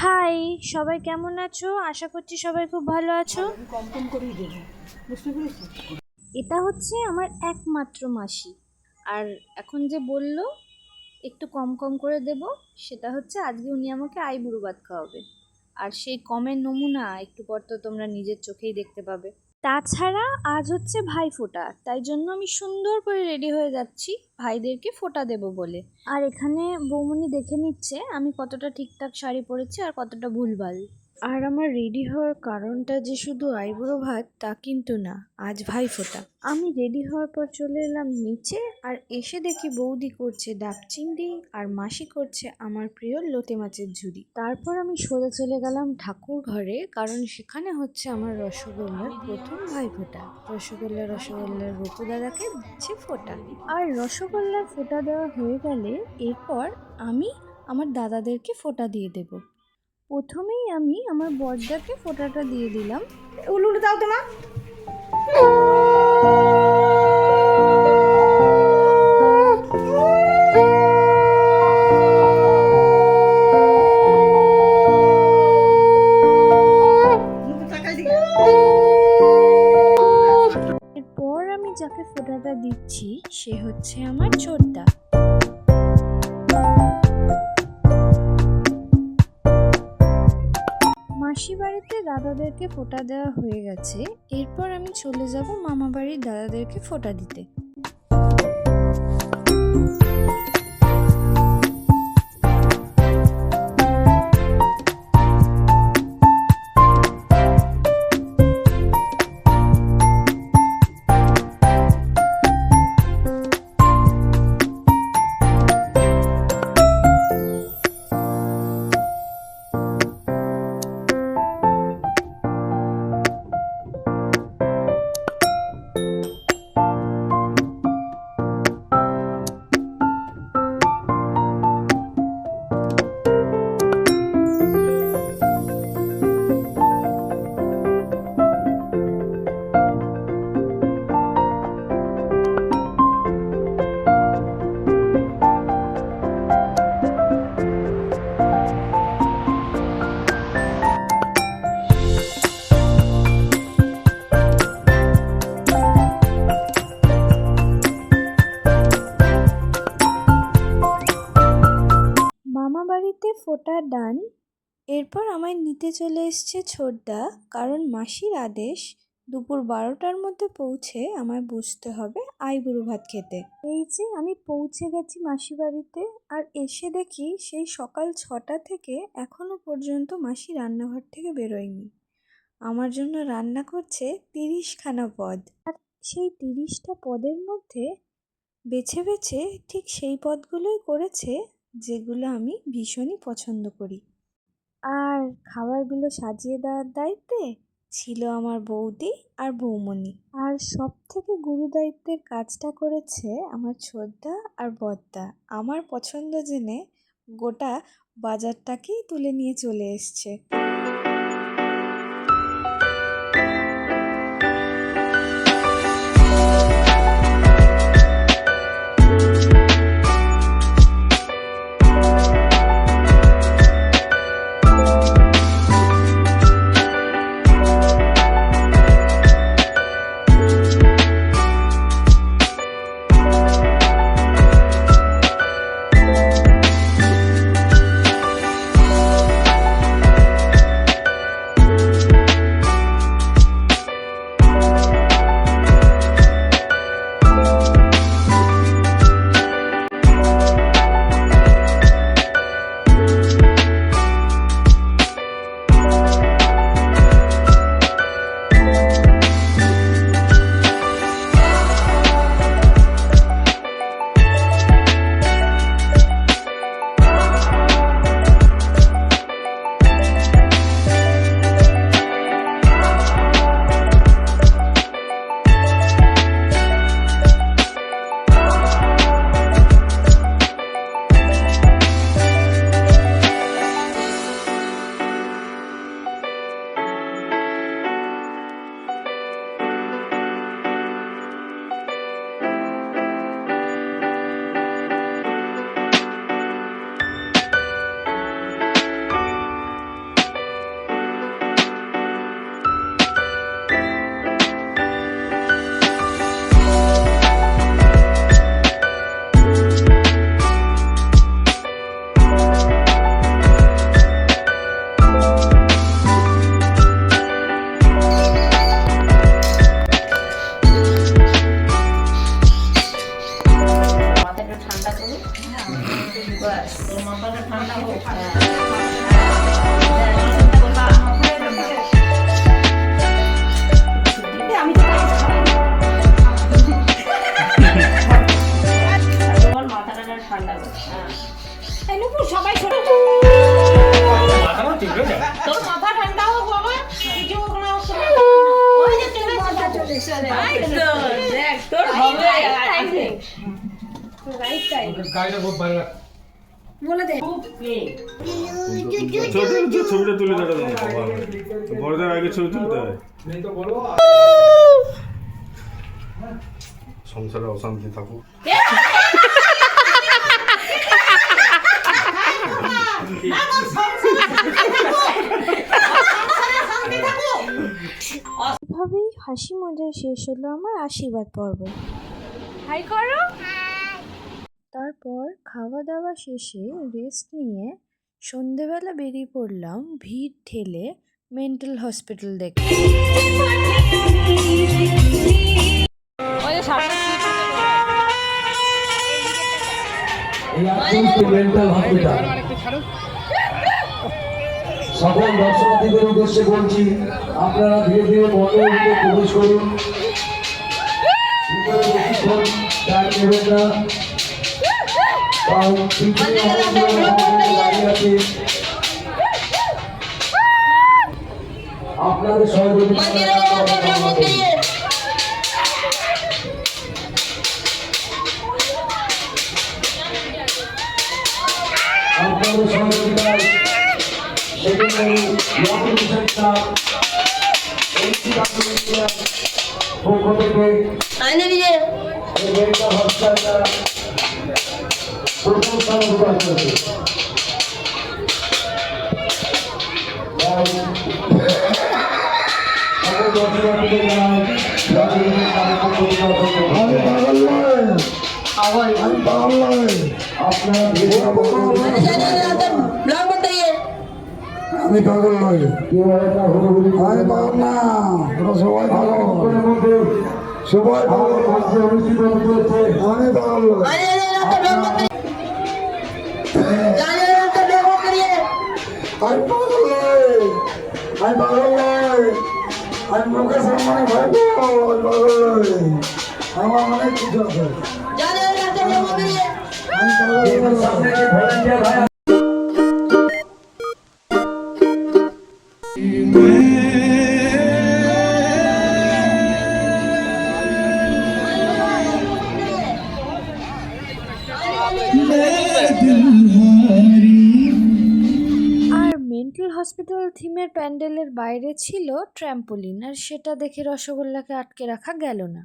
High সবাই কেমন আছো? আশা করছি সবাই খুব ভালো আছো। কম কম করেই দেবো। বুঝতে পেরেছিস এটা হচ্ছে আমার একমাত্র মাসি। আর এখন যে বলল একটু কম কম করে দেব সেটা হচ্ছে আজকে উনি আমাকে আইবুড়ো ভাত খাওয়াবে। আর সেই কমের নমুনা একটু পর তো তোমরা নিজের চোখেই দেখতে পাবে। তাছাড়া আজ হচ্ছে ভাই ফোটা, তাই জন্য আমি সুন্দর করে রেডি হয়ে যাচ্ছি ভাইদেরকে ফোটা দেব বলে। আর এখানে বৌমনি দেখে নিচ্ছে আমি কতটা ঠিকঠাক শাড়ি পরেছি আর কতটা ভুলভাল। আর আমার রেডি হওয়ার কারণটা যে শুধু আইবুড়ো ভাত, তা কিন্তু না। আজ ভাই ফোঁটা। আমি রেডি হওয়ার পর চলে এলাম নিচে আর এসে দেখি বৌদি করছে ডাব চিংড়ি আর মাসি করছে আমার প্রিয় লোটে মাছের ঝুড়ি তারপর আমি সোজা চলে গেলাম ঠাকুর ঘরে, কারণ সেখানে হচ্ছে আমার রসগোল্লার প্রথম ভাই ফোঁটা। রসগোল্লা, রসগোল্লার রূপু দাদাকে দিচ্ছে ফোটা। আর রসগোল্লার ফোটা দেওয়া হয়ে গেলে এরপর আমি আমার দাদাদেরকে ফোটা দিয়ে দেব। প্রথমেই আমি আমার বরদাকে ফোটাটা দিয়ে দিলাম। উলুলু দাও তো মা। মুখে তাকাই দিকে। এরপর আমি যাকে ফোঁটাটা দিচ্ছি সে হচ্ছে আমার ছোটদা। মাসি বাড়িতে দাদাদেরকে ফোঁটা দেওয়া হয়ে গেছে। এরপর আমি চলে যাব মামা বাড়ির দাদাদেরকে ফোঁটা দিতে। বাড়িতে ফোঁটা ডান। এরপর আমায় নিতে চলে এসছে ছোটদা, কারণ মাসির আদেশ, দুপুর বারোটার মধ্যে পৌঁছে আমায় বসতে হবে আইবুড়ো ভাত খেতে। এই যে আমি পৌঁছে গেছি মাসি বাড়িতে, আর এসে দেখি সেই সকাল ছটা থেকে এখনও পর্যন্ত মাসি রান্নাঘর থেকে বেরোয়নি। আমার জন্য রান্না করছে তিরিশখানা পদ। আর সেই তিরিশটা পদের মধ্যে বেছে বেছে ঠিক সেই পদগুলোই করেছে যেগুলো আমি ভীষণই পছন্দ করি। আর খাবারগুলো সাজিয়ে দেওয়ার দায়িত্বে ছিল আমার বৌদি আর বৌমণি। আর সব থেকে গুরু দায়িত্বের কাজটা করেছে আমার ছোটদা আর বদ্দা। আমার পছন্দ জেনে গোটা বাজারটাকেই তুলে নিয়ে চলে এসছে। মাথাটা ঠান্ডা করি। বাস মাথাটা ঠান্ডা হোক সবাই তোর মাথা ঠান্ডা হোক বাবা কিছু ওখানে ওই তোর গাড়িটা খুব ভালো লাগে বলে দে। ছোট ছোট ছবিটা তুলে দেখা বড়দের আগে ছবি তুলতে সংসারে অশান্তি থাকুক। এভাবেই হাসি মজায় শেষ হলো আমার আশীর্বাদ পর্ব। হাই করো। তারপর খাওয়া দাওয়া শেষে রেস্ট নিয়ে সন্ধেবেলা বেরিয়ে পড়লাম ভিড় ঠেলে মেন্টাল হসপিটাল হসপিটাল সকল দর্শনার্থীদের উদ্দেশ্যে বলছি, আপনারা ধীরে ধীরে মণ্ডপে প্রবেশ করুন। না। আপনাদের সহযোগিতা আপনাদের সহযোগিতায় সেকেন্ডারি ওয়াটার মিশন ক্লাব এনসিডাব্লিউএর পক্ষ থেকে এই হসপিটালটা প্রথম স্থান অধিকার করেছে আমি পাগল নই। আমি পাগল না। তোরা সবাই পাগল। সবাই পাগল। আমি পাগল নই। আমি পাগল নই আমি পাগল নই আমি মুখে সম্মানে ভয় পাগল নই আমার অনেক কিছু আছে। আমি পাগল হসপিটাল থিমের প্যান্ডেলের বাইরে ছিল ট্র্যাম্পোলিন আর সেটা দেখে রসগোল্লাকে আটকে রাখা গেল না।